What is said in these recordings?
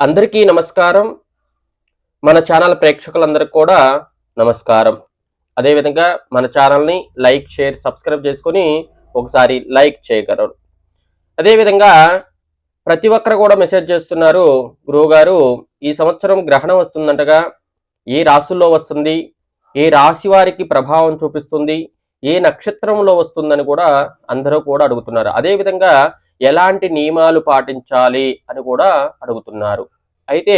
అందరికీ నమస్కారం. మన ఛానల్ ప్రేక్షకులందరికీ కూడా నమస్కారం. అదేవిధంగా మన ఛానల్ని లైక్ షేర్ సబ్స్క్రైబ్ చేసుకొని ఒకసారి లైక్ చేయగలరు. అదేవిధంగా ప్రతి ఒక్కరు కూడా మెసేజ్ చేస్తున్నారు గురువు గారు ఈ సంవత్సరం గ్రహణం వస్తుందంటగా ఏ రాసుల్లో వస్తుంది ఏ రాశి వారికి ప్రభావం చూపిస్తుంది ఏ నక్షత్రంలో వస్తుందని కూడా అందరూ కూడా అడుగుతున్నారు. అదేవిధంగా ఎలాంటి నియమాలు పాటించాలి అని కూడా అడుగుతున్నారు. అయితే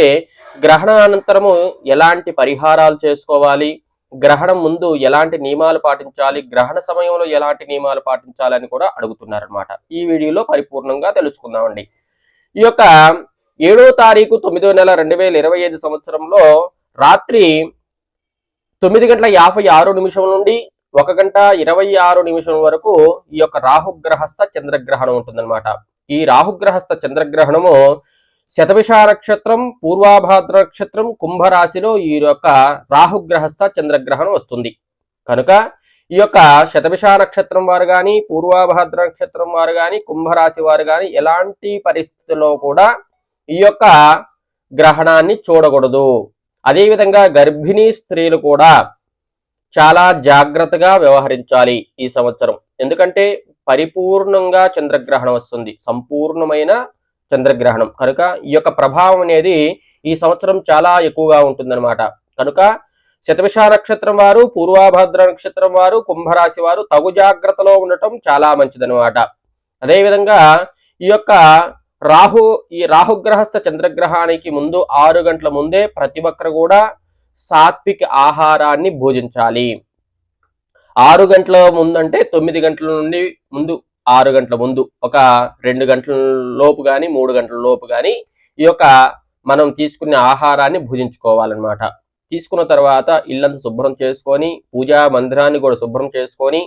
గ్రహణానంతరము ఎలాంటి పరిహారాలు చేసుకోవాలి? గ్రహణం ముందు ఎలాంటి నియమాలు పాటించాలి? గ్రహణ సమయంలో ఎలాంటి నియమాలు పాటించాలని కూడా అడుగుతున్నారనమాట ఈ వీడియోలో పరిపూర్ణంగా తెలుసుకుందామండి. ఈ యొక్క ఏడో తారీఖు తొమ్మిదో నెల రెండు వేల ఇరవై ఐదు సంవత్సరంలో రాత్రి తొమ్మిది గంటల యాభై ఆరు నిమిషం నుండి ఒక గంట ఇరవై ఆరు నిమిషం వరకు ఈ యొక్క రాహుగ్రహస్థ చంద్రగ్రహణం ఉంటుందన్నమాట. ఈ రాహుగ్రహస్థ చంద్రగ్రహణము శతభిష నక్షత్రం పూర్వాభాద్ర నక్షత్రం కుంభరాశిలో ఈ యొక్క రాహుగ్రహస్థ చంద్రగ్రహణం వస్తుంది. కనుక ఈ యొక్క శతభిష నక్షత్రం వారు కానీ పూర్వాభాద్ర నక్షత్రం వారు కానీ కుంభరాశి వారు కానీ ఎలాంటి పరిస్థితుల్లో కూడా ఈ యొక్క గ్రహణాన్ని చూడకూడదు. అదేవిధంగా గర్భిణీ స్త్రీలు కూడా చాలా జాగ్రత్తగా వ్యవహరించాలి ఈ సంవత్సరం. ఎందుకంటే పరిపూర్ణంగా చంద్రగ్రహణం వస్తుంది. సంపూర్ణమైన చంద్రగ్రహణం. కనుక ఈ యొక్క ప్రభావం అనేది ఈ సంవత్సరం చాలా ఎక్కువగా ఉంటుందన్నమాట. కనుక శతవిష నక్షత్రం వారు పూర్వాభద్ర నక్షత్రం వారు కుంభరాశి వారు తగు జాగ్రత్తలో ఉండటం చాలా మంచిదన్నమాట. అదేవిధంగా ఈ యొక్క రాహు ఈ రాహుగ్రహస్థ చంద్రగ్రహానికి ముందు ఆరు గంటల ముందే ప్రతి ఒక్కరు కూడా సాత్విక ఆహారాన్ని భోజించాలి. ఆరు గంటల ముందు అంటే తొమ్మిది గంటల నుండి ముందు ఆరు గంటల ముందు ఒక రెండు గంటల లోపు కానీ మూడు గంటల లోపు కానీ ఈ యొక్క మనం తీసుకునే ఆహారాన్ని భుజించుకోవాలన్నమాట. తీసుకున్న తర్వాత ఇల్లంతా శుభ్రం చేసుకొని పూజా మందిరాన్ని కూడా శుభ్రం చేసుకొని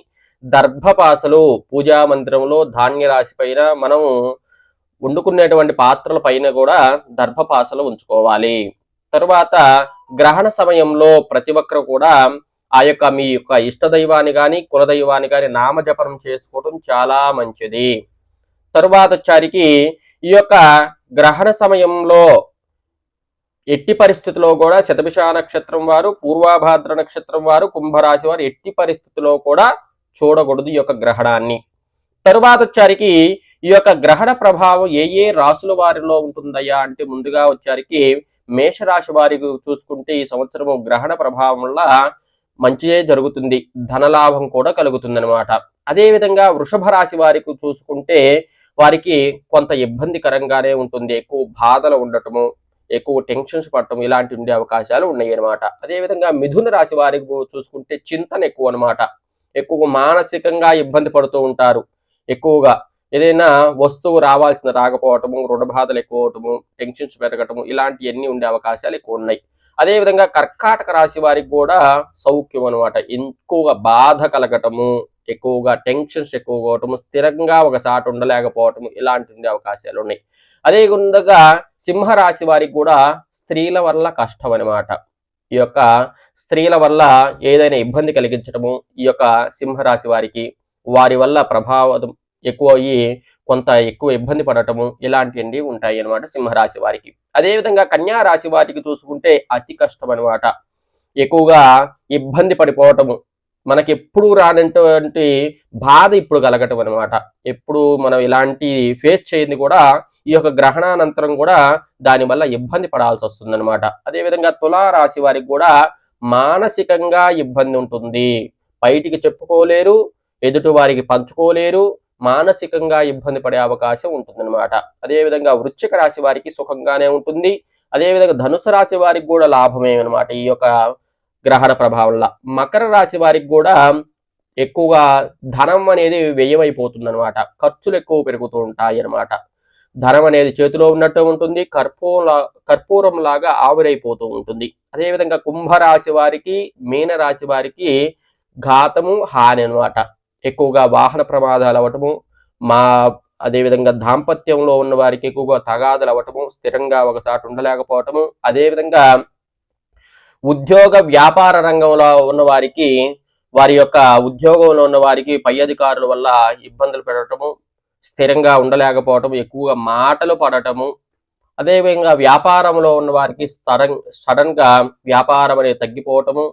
దర్భపాసలు పూజా మందిరంలో ధాన్య రాశి పైన మనం వండుకునేటువంటి పాత్రల పైన కూడా దర్భపాసలు ఉంచుకోవాలి. తరువాత గ్రహణ సమయంలో ప్రతి ఒక్కరు కూడా ఆ యొక్క మీ యొక్క ఇష్ట దైవాన్ని కానీ కులదైవాన్ని కానీ నామజపనం చేసుకోవడం చాలా మంచిది. తరువాత వచ్చారికి ఈ యొక్క గ్రహణ సమయంలో ఎట్టి పరిస్థితిలో కూడా శతభిష నక్షత్రం వారు పూర్వాభాద్ర నక్షత్రం వారు కుంభరాశి వారు ఎట్టి పరిస్థితిలో కూడా చూడకూడదు ఈ యొక్క గ్రహణాన్ని. తరువాత వచ్చారికి ఈ యొక్క గ్రహణ ప్రభావం ఏ ఏ రాసుల వారిలో ఉంటుందయ్యా అంటే ముందుగా వచ్చారికి మేషరాశి వారికి చూసుకుంటే ఈ సంవత్సరము గ్రహణ ప్రభావం వల్ల మంచియే జరుగుతుంది. ధనలాభం కూడా కలుగుతుందనమాట అదేవిధంగా వృషభ రాశి వారికి చూసుకుంటే వారికి కొంత ఇబ్బందికరంగానే ఉంటుంది. ఎక్కువ బాధలు ఉండటము ఎక్కువ టెన్షన్స్ పడటం ఇలాంటి ఉండే అవకాశాలు ఉన్నాయి అనమాట అదేవిధంగా మిథున రాశి వారికి చూసుకుంటే చింతన ఎక్కువ అనమాట ఎక్కువ మానసికంగా ఇబ్బంది పడుతూ ఉంటారు. ఎక్కువగా ఏదైనా వస్తువు రావాల్సిన రాకపోవటము రుణబాధలు ఎక్కువ అవటము టెన్షన్స్ పెరగటము ఇలాంటివన్నీ ఉండే అవకాశాలు ఎక్కువ ఉన్నాయి అదేవిధంగా కర్కాటక రాశి వారికి కూడా సౌఖ్యం అనమాట ఎక్కువగా బాధ కలగటము ఎక్కువగా టెన్షన్స్ ఎక్కువగా అవటము స్థిరంగా ఒకసారి ఉండలేకపోవటము ఇలాంటి ఉండే అవకాశాలు ఉన్నాయి. అదే విధంగా సింహరాశి వారికి కూడా స్త్రీల వల్ల కష్టం అనమాట ఈ యొక్క స్త్రీల వల్ల ఏదైనా ఇబ్బంది కలిగించడము ఈ యొక్క సింహరాశి వారికి వారి వల్ల ప్రభావం ఎక్కువ అయ్యి కొంత ఎక్కువ ఇబ్బంది పడటము ఇలాంటివన్నీ ఉంటాయి అనమాట సింహరాశి వారికి. అదేవిధంగా కన్యా రాశి వారికి చూసుకుంటే అతి కష్టం అనమాట ఎక్కువగా ఇబ్బంది పడిపోవటము మనకి ఎప్పుడు రానటువంటి బాధ ఇప్పుడు కలగటం అనమాట ఎప్పుడు మనం ఇలాంటి ఫేస్ చేయింది కూడా ఈ యొక్క గ్రహణానంతరం కూడా దానివల్ల ఇబ్బంది పడాల్సి వస్తుంది అనమాట అదేవిధంగా తులారాశి వారికి కూడా మానసికంగా ఇబ్బంది ఉంటుంది. బయటికి చెప్పుకోలేరు ఎదుటి వారికి పంచుకోలేరు మానసికంగా ఇబ్బంది పడే అవకాశం ఉంటుందన్నమాట. అదేవిధంగా వృశ్చిక రాశి వారికి సుఖంగానే ఉంటుంది. అదేవిధంగా ధనుసు రాశి వారికి కూడా లాభమే అనమాట ఈ యొక్క గ్రహణ ప్రభావంలో. మకర రాశి వారికి కూడా ఎక్కువగా ధనం అనేది వ్యయమైపోతుంది అనమాట ఖర్చులు ఎక్కువ పెరుగుతూ ఉంటాయి అన్నమాట. ధనం అనేది చేతిలో ఉన్నట్టు ఉంటుంది. కర్పూరంలా కర్పూరం లాగా ఆవిరైపోతూ ఉంటుంది. అదేవిధంగా కుంభరాశి వారికి మీన రాశి వారికి ఘాతము హాని అనమాట ఎక్కువగా వాహన ప్రమాదాలు అవ్వటము మా అదేవిధంగా దాంపత్యంలో ఉన్న వారికి ఎక్కువగా తగాదులు అవ్వటము స్థిరంగా ఒకసారి ఉండలేకపోవటము అదేవిధంగా ఉద్యోగ వ్యాపార రంగంలో ఉన్న వారికి వారి యొక్క ఉద్యోగంలో ఉన్న వారికి పై అధికారుల వల్ల ఇబ్బందులు పెట్టడము స్థిరంగా ఉండలేకపోవటము ఎక్కువగా మాటలు పడటము అదేవిధంగా వ్యాపారంలో ఉన్న వారికి సడన్ సడన్గా వ్యాపారం అనేది తగ్గిపోవటము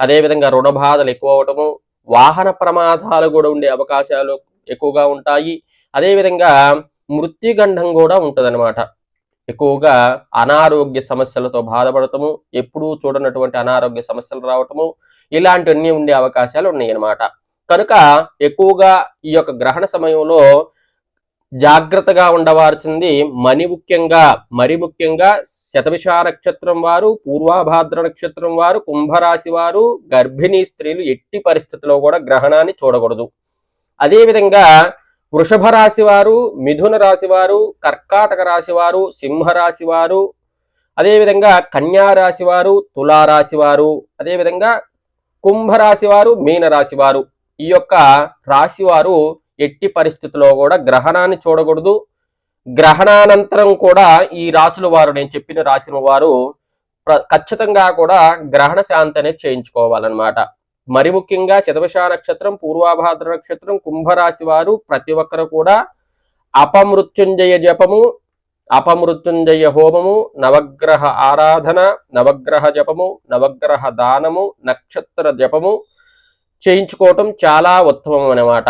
అదేవిధంగా రుణ బాధలు ఎక్కువ అవటము వాహన ప్రమాదాలు కూడా ఉండే అవకాశాలు ఎక్కువగా ఉంటాయి. అదేవిధంగా మృత్యుగండం కూడా ఉంటుందన్నమాట. ఎక్కువగా అనారోగ్య సమస్యలతో బాధపడటము ఎప్పుడూ చూడనటువంటి అనారోగ్య సమస్యలు రావటము ఇలాంటివన్నీ ఉండే అవకాశాలు ఉన్నాయి అన్నమాట కనుక ఎక్కువగా ఈ యొక్క గ్రహణ సమయంలో జాగ్రత్తగా ఉండవలసింది మని ముఖ్యంగా మరి ముఖ్యంగా శతవిష నక్షత్రం వారు పూర్వాభాద్ర నక్షత్రం వారు కుంభరాశి వారు గర్భిణీ స్త్రీలు ఎట్టి పరిస్థితుల్లో కూడా గ్రహణాన్ని చూడకూడదు. అదేవిధంగా వృషభ రాశి వారు మిథున రాశి వారు కర్కాటక రాశి వారు సింహరాశి వారు అదేవిధంగా కన్యారాశి వారు తులారాశి వారు అదేవిధంగా కుంభరాశి వారు మీనరాశి వారు. ఈ యొక్క రాశివారు ఎట్టి పరిస్థితిలో కూడా గ్రహణాన్ని చూడకూడదు. గ్రహణానంతరం కూడా ఈ రాసుల వారు నేను చెప్పిన రాసిన వారు ఖచ్చితంగా కూడా గ్రహణ శాంతి అనేది చేయించుకోవాలన్నమాట. మరి ముఖ్యంగా శతవశ నక్షత్రం పూర్వాభాద్ర నక్షత్రం కుంభరాశి వారు ప్రతి ఒక్కరు కూడా అపమృత్యుంజయ జపము అపమృత్యుంజయ హోమము నవగ్రహ ఆరాధన నవగ్రహ జపము నవగ్రహ దానము నక్షత్ర జపము చేయించుకోవటం చాలా ఉత్తమం అన్నమాట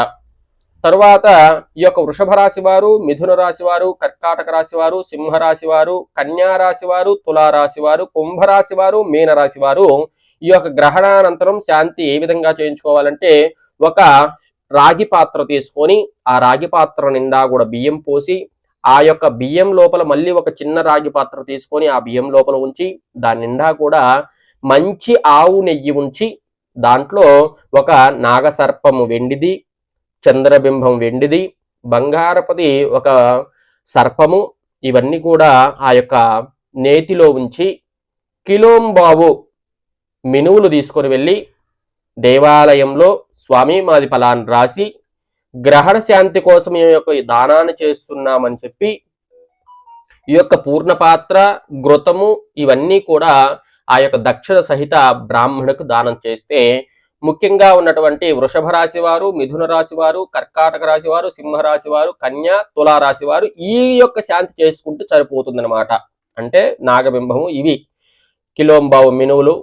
తరువాత ఈ యొక్క వృషభ రాశి వారు మిథున రాశి వారు కర్కాటక రాశి వారు సింహరాశి వారు కన్యా రాశి వారు తులారాశి వారు కుంభరాశి వారు మీనరాశి వారు ఈ యొక్క గ్రహణానంతరం శాంతి ఏ విధంగా చేయించుకోవాలంటే ఒక రాగి పాత్ర తీసుకొని ఆ రాగి పాత్ర నిండా కూడా బియ్యం పోసి ఆ యొక్క బియ్యం లోపల మళ్ళీ ఒక చిన్న రాగి పాత్ర తీసుకొని ఆ బియ్యం లోపల ఉంచి దాని నిండా కూడా మంచి ఆవు నెయ్యి ఉంచి దాంట్లో ఒక నాగసర్పము వెండిది చంద్రబింబం వెండిది. బంగారపది ఒక సర్పము. ఇవన్నీ కూడా ఆ యొక్క నేతిలో ఉంచి కిలోంబావు మినువులు తీసుకొని వెళ్ళి దేవాలయంలో స్వామి మాది ఫలాన్ని రాసి గ్రహణ శాంతి కోసం ఈ యొక్క దానాన్ని చేస్తున్నామని చెప్పి ఈ యొక్క పూర్ణపాత్ర ఘృతము ఇవన్నీ కూడా ఆ యొక్క దక్షిణ సహిత బ్రాహ్మణుకు దానం చేస్తే ముఖ్యంగా ఉన్నటువంటి వృషభ రాశి వారు మిథున రాశి వారు కర్కాటక రాశి వారు సింహరాశి వారు కన్య తులారాశి వారు ఈ యొక్క శాంతి చేసుకుంటే సరిపోతుందన్నమాట. అంటే నాగబింబము ఇవి. కిలోంబావు మినువులు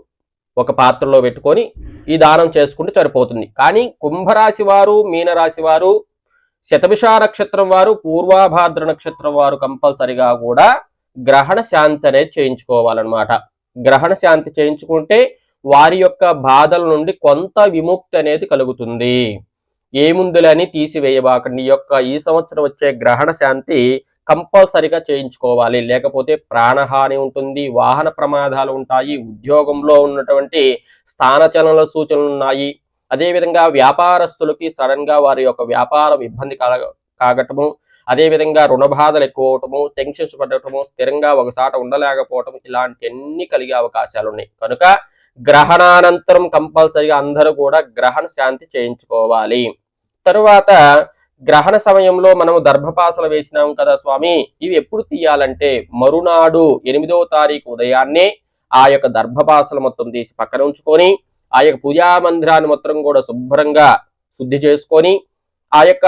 ఒక పాత్రలో పెట్టుకొని ఈ దానం చేసుకుంటూ సరిపోతుంది. కానీ కుంభరాశి వారు మీనరాశి వారు శతభిష నక్షత్రం వారు పూర్వాభాద్ర నక్షత్రం వారు కంపల్సరిగా కూడా గ్రహణ శాంతి అనేది చేయించుకోవాలన్నమాట. గ్రహణ శాంతి చేయించుకుంటే వారి యొక్క బాధల నుండి కొంత విముక్తి అనేది కలుగుతుంది. ఏముందులని తీసివేయబాకండి. యొక్క ఈ సంవత్సరం వచ్చే గ్రహణ శాంతి కంపల్సరిగా చేయించుకోవాలి. లేకపోతే ప్రాణహాని ఉంటుంది వాహన ప్రమాదాలు ఉంటాయి ఉద్యోగంలో ఉన్నటువంటి స్థానచలనల సూచనలు ఉన్నాయి. అదేవిధంగా వ్యాపారస్తులకి సడన్గా వారి యొక్క వ్యాపారం ఇబ్బంది కాగటము అదేవిధంగా రుణ బాధలు ఎక్కువ అవటము టెన్షన్స్ పడటము స్థిరంగా ఒకసాట ఉండలేకపోవటం ఇలాంటివన్నీ కలిగే అవకాశాలు ఉన్నాయి కనుక గ్రహణానంతరం కంపల్సరిగా అందరూ కూడా గ్రహణ శాంతి చేయించుకోవాలి. తరువాత గ్రహణ సమయంలో మనం దర్భపాసలు వేసినాం కదా స్వామి ఇవి ఎప్పుడు తీయాలంటే మరునాడు ఎనిమిదవ తారీఖు ఉదయాన్నే ఆ యొక్క దర్భపాసలు మొత్తం తీసి పక్కన ఉంచుకొని ఆ యొక్క పూజా మందిరాన్ని మొత్తం కూడా శుభ్రంగా శుద్ధి చేసుకొని ఆ యొక్క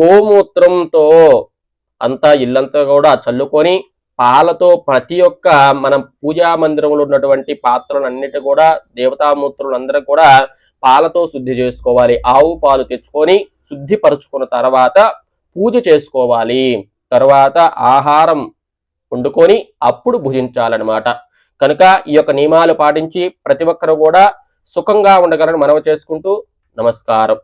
గోమూత్రంతో అంతా ఇల్లంతా కూడా చల్లుకొని పాలతో ప్రతి ఒక్క మనం పూజా మందిరంలో ఉన్నటువంటి పాత్రలన్నిటి కూడా దేవతామూర్తులు అందరూ కూడా పాలతో శుద్ధి చేసుకోవాలి. ఆవు పాలు తెచ్చుకొని శుద్ధిపరుచుకున్న తర్వాత పూజ చేసుకోవాలి. తర్వాత ఆహారం వండుకొని అప్పుడు భుజించాలన్నమాట. కనుక ఈ యొక్క నియమాలు పాటించి ప్రతి ఒక్కరు కూడా సుఖంగా ఉండగలని మనవ చేసుకుంటూ నమస్కారం.